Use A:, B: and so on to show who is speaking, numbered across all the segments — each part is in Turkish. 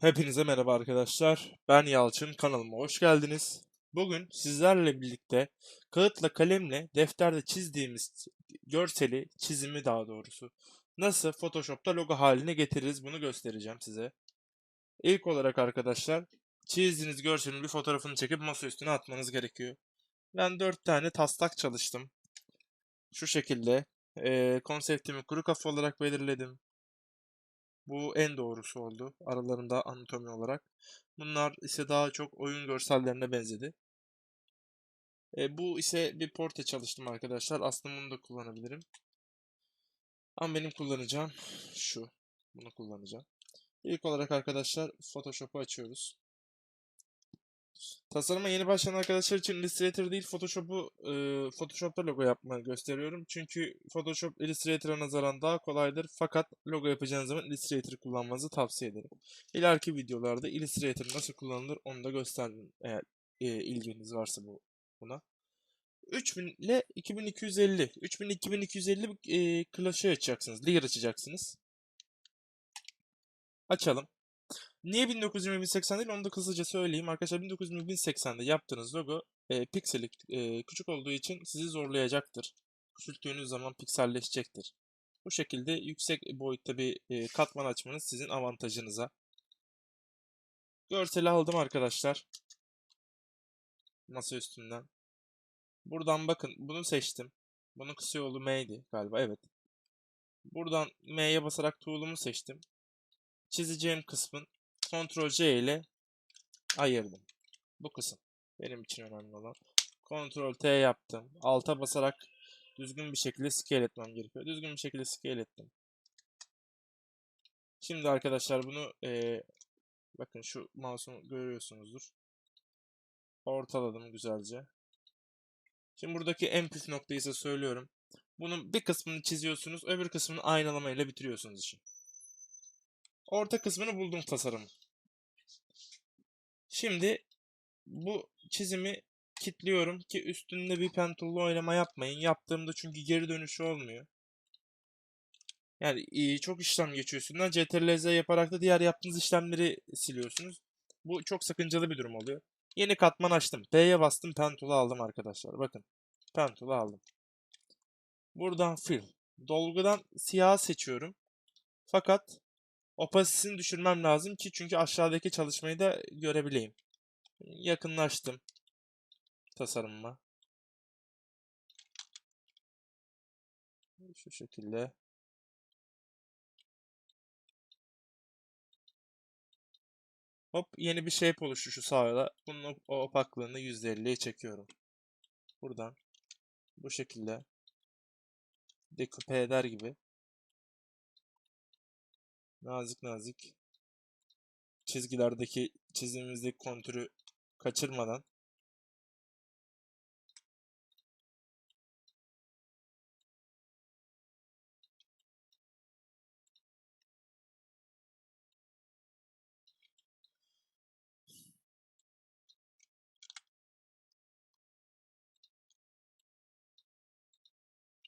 A: Hepinize merhaba arkadaşlar. Ben Yalçın. Kanalıma hoş geldiniz. Bugün sizlerle birlikte kağıtla kalemle defterde çizdiğimiz görseli, çizimi daha doğrusu nasıl Photoshop'ta logo haline getiririz bunu göstereceğim size. İlk olarak arkadaşlar çizdiğiniz görselin bir fotoğrafını çekip masa üstüne atmanız gerekiyor. Ben 4 tane taslak çalıştım. Şu şekilde eee, konseptimi kuru kafa olarak belirledim. Bu en doğrusu oldu aralarında anatomi olarak. Bunlar ise daha çok oyun görsellerine benzedi. E, bu ise bir portre çalıştım arkadaşlar. Aslında bunu da kullanabilirim. Ama benim kullanacağım şu. Bunu kullanacağım. İlk olarak arkadaşlar Photoshop'u açıyoruz. Tasarıma yeni başlayan arkadaşlar için Illustrator değil Photoshop'u e, Photoshop'ta logo yapmayı gösteriyorum. Çünkü Photoshop Illustrator'a nazaran daha kolaydır. Fakat logo yapacağınız zaman Illustrator kullanmanızı tavsiye ederim. İleriki videolarda Illustrator nasıl kullanılır onu da gösteririm eğer e, ilginiz varsa bu buna. 3000 ile 2250. 3000 2250 e, Clash'ı açacaksınız. Layer açacaksınız. Açalım. Niye 1920-1080 değil onu da kısaca söyleyeyim. Arkadaşlar 1920-1080'de yaptığınız logo e, pikseli e, küçük olduğu için sizi zorlayacaktır. Küçülttüğünüz zaman pikselleşecektir. Bu şekilde yüksek boyutta bir e, katman açmanız sizin avantajınıza. Görseli aldım arkadaşlar. Masa üstünden. Buradan bakın bunu seçtim. Bunun kısa yolu M'ydi galiba evet. Buradan M'ye basarak tool'umu seçtim. Çizeceğim kısmın Ctrl C ile ayırdım. Bu kısım benim için önemli olan. Ctrl T yaptım. Alta basarak düzgün bir şekilde scale etmem gerekiyor. Düzgün bir şekilde scale ettim. Şimdi arkadaşlar bunu eee, bakın şu mouse'umu görüyorsunuzdur. Ortaladım güzelce. Şimdi buradaki en püf noktayı ise söylüyorum. Bunun bir kısmını çiziyorsunuz, öbür kısmını aynalamayla bitiriyorsunuz işi. Orta kısmını buldum tasarımı. Şimdi bu çizimi kilitliyorum ki üstünde bir pen tool'la oynama yapmayın. Yaptığımda çünkü geri dönüşü olmuyor. Yani çok işlem geçiyor üstünden. CTRL-Z yaparak da diğer yaptığınız işlemleri siliyorsunuz. Bu çok sakıncalı bir durum oluyor. Yeni katman açtım. P'ye bastım. Pen tool'u aldım arkadaşlar. Bakın. Pen tool'u aldım. Buradan fill. Dolgudan siyah seçiyorum. Fakat opasitesini düşürmem lazım ki çünkü aşağıdaki çalışmayı da görebileyim. Yakınlaştım tasarımıma. Şu şekilde. Hop yeni bir shape oluştu şu sağda. Bunun opaklığını %50'ye çekiyorum. Buradan bu şekilde deküpe eder gibi nazik nazik çizgilerdeki çizimimizdeki kontürü kaçırmadan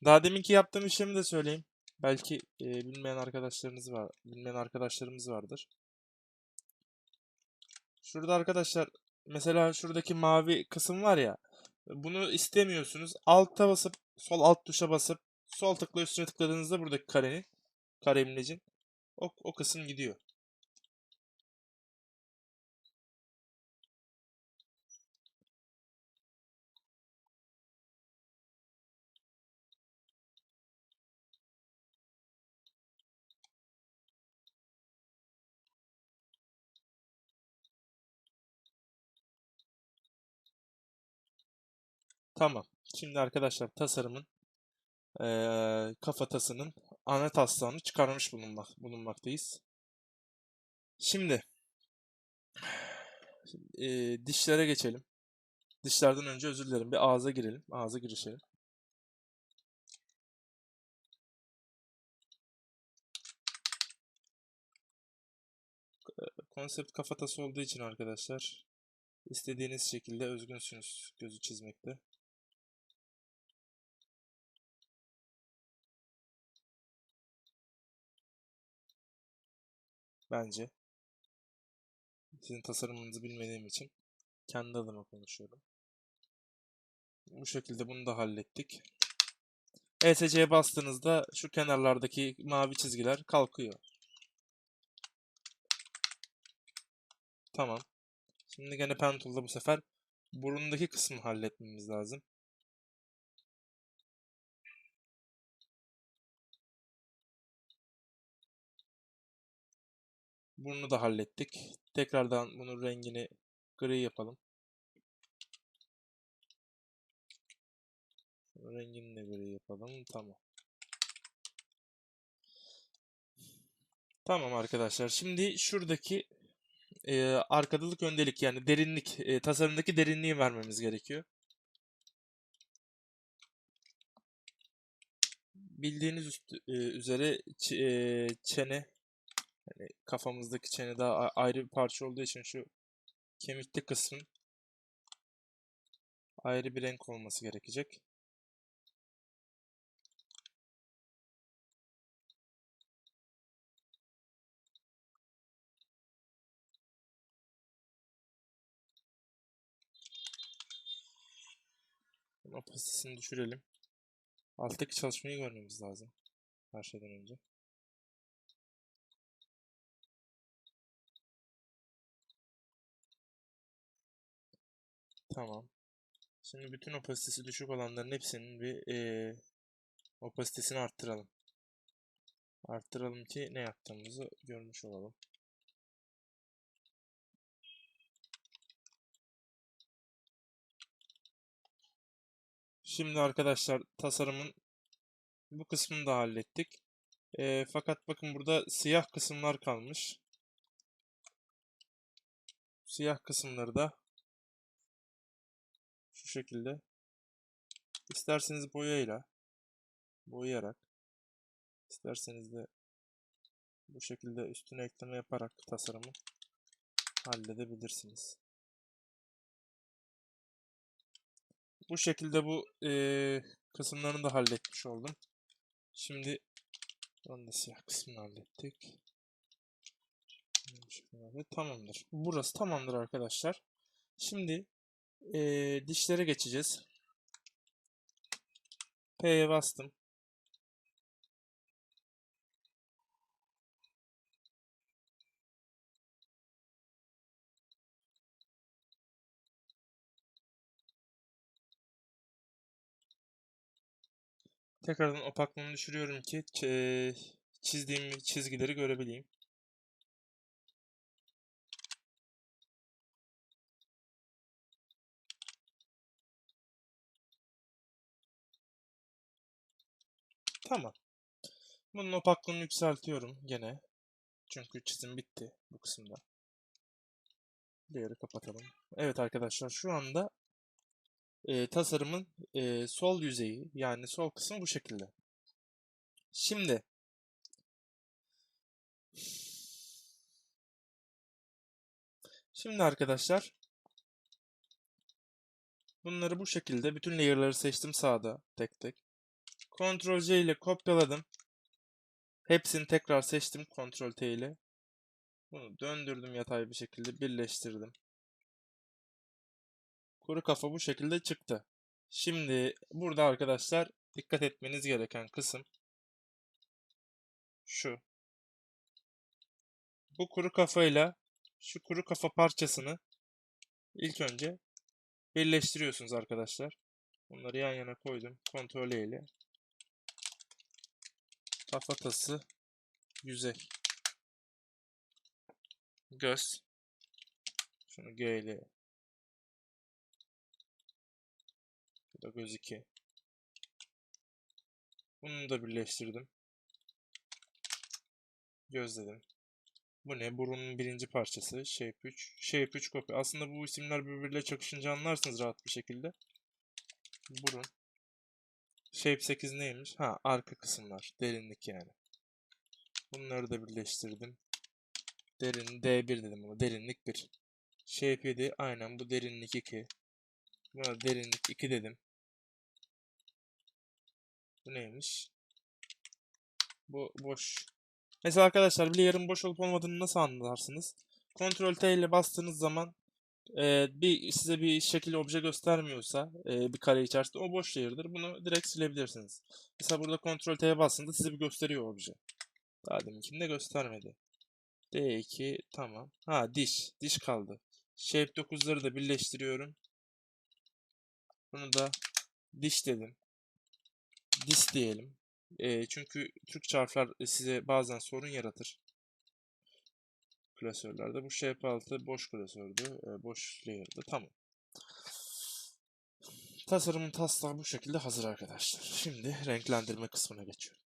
A: Daha deminki yaptığım işlemi de söyleyeyim. Belki e, bilmeyen arkadaşlarınız var, bilmeyen arkadaşlarımız vardır. Şurada arkadaşlar mesela şuradaki mavi kısım var ya. Bunu istemiyorsunuz. Alta basıp sol alt tuşa basıp sol tıkla üstüne tıkladığınızda buradaki karenin kare imlecin o, o kısım gidiyor. Tamam. Şimdi arkadaşlar tasarımın eee kafatasının ana taslağını çıkarmış bulunmak, bulunmaktayız. Şimdi eee, dişlere geçelim. Dişlerden önce özür dilerim. Bir ağza girelim. Ağza girişelim. Konsept kafatası olduğu için arkadaşlar istediğiniz şekilde özgünsünüz gözü çizmekte. Bence. Sizin tasarımınızı bilmediğim için kendi adıma konuşuyorum. Bu şekilde bunu da hallettik. ESC'ye bastığınızda şu kenarlardaki mavi çizgiler kalkıyor. Tamam. Şimdi gene pen tool'da bu sefer burundaki kısmı halletmemiz lazım. Bunu da hallettik. Tekrardan bunun rengini gri yapalım. Rengini de gri yapalım. Tamam. Tamam arkadaşlar. Şimdi şuradaki e, arkadalık öndelik yani derinlik e, tasarımdaki derinliği vermemiz gerekiyor. Bildiğiniz üst- e, üzere ç- e, çene yani kafamızdaki çene daha ayrı bir parça olduğu için şu kemikli kısmın ayrı bir renk olması gerekecek. Opasitesini düşürelim. Alttaki çalışmayı görmemiz lazım. Her şeyden önce. Tamam. Şimdi bütün opasitesi düşük olanların hepsinin bir eee opasitesini arttıralım. Arttıralım ki ne yaptığımızı görmüş olalım. Şimdi arkadaşlar tasarımın bu kısmını da hallettik. Eee, fakat bakın burada siyah kısımlar kalmış. Siyah kısımları da şu şekilde isterseniz boyayla boyayarak isterseniz de bu şekilde üstüne ekleme yaparak tasarımı halledebilirsiniz. Bu şekilde bu eee kısımlarını da halletmiş oldum. Şimdi onu da siyah kısmını hallettik. Tamamdır. Burası tamamdır arkadaşlar. Şimdi eee, dişlere geçeceğiz. P'ye bastım. Tekrardan opaklığını düşürüyorum ki çizdiğim çizgileri görebileyim. Tamam. Bunun opaklığını yükseltiyorum gene. Çünkü çizim bitti bu kısımda. Layer'ı kapatalım. Evet arkadaşlar şu anda e, tasarımın e, sol yüzeyi yani sol kısmı bu şekilde. Şimdi Şimdi arkadaşlar bunları bu şekilde bütün layer'ları seçtim sağda tek tek. Ctrl C ile kopyaladım. Hepsini tekrar seçtim Ctrl T ile. Bunu döndürdüm yatay bir şekilde birleştirdim. Kuru kafa bu şekilde çıktı. Şimdi burada arkadaşlar dikkat etmeniz gereken kısım şu. Bu kuru kafayla şu kuru kafa parçasını ilk önce birleştiriyorsunuz arkadaşlar. Bunları yan yana koydum. Ctrl ile. Kafatası yüzey. Göz. Şunu G ile. Bu da göz 2. Bunu da birleştirdim. Göz dedim. Bu ne? Burunun birinci parçası. Shape 3. Shape 3 kopya. Aslında bu isimler birbiriyle çakışınca anlarsınız rahat bir şekilde. Burun. Shape 8 neymiş? Ha arka kısımlar. Derinlik yani. Bunları da birleştirdim. Derin D1 dedim ama derinlik 1. Shape 7 aynen bu derinlik 2. Buna derinlik 2 dedim. Bu neymiş? Bu boş. Mesela arkadaşlar bir layer'ın boş olup olmadığını nasıl anlarsınız? Ctrl T ile bastığınız zaman e, bir size bir şekil obje göstermiyorsa e, bir kare içerisinde o boş yerdir. Bunu direkt silebilirsiniz. Mesela burada Ctrl T'ye bastığında size bir gösteriyor obje. Daha deminkinde göstermedi. D2 tamam. Ha diş. Diş kaldı. Shape 9'ları da birleştiriyorum. Bunu da diş dedim. Dis diyelim. E, çünkü Türkçe harfler size bazen sorun yaratır. Klasörlerde. Bu shape 6 boş klasördü. E, boş layer'dı. Tamam. Tasarımın taslağı bu şekilde hazır arkadaşlar. Şimdi renklendirme kısmına geçiyorum.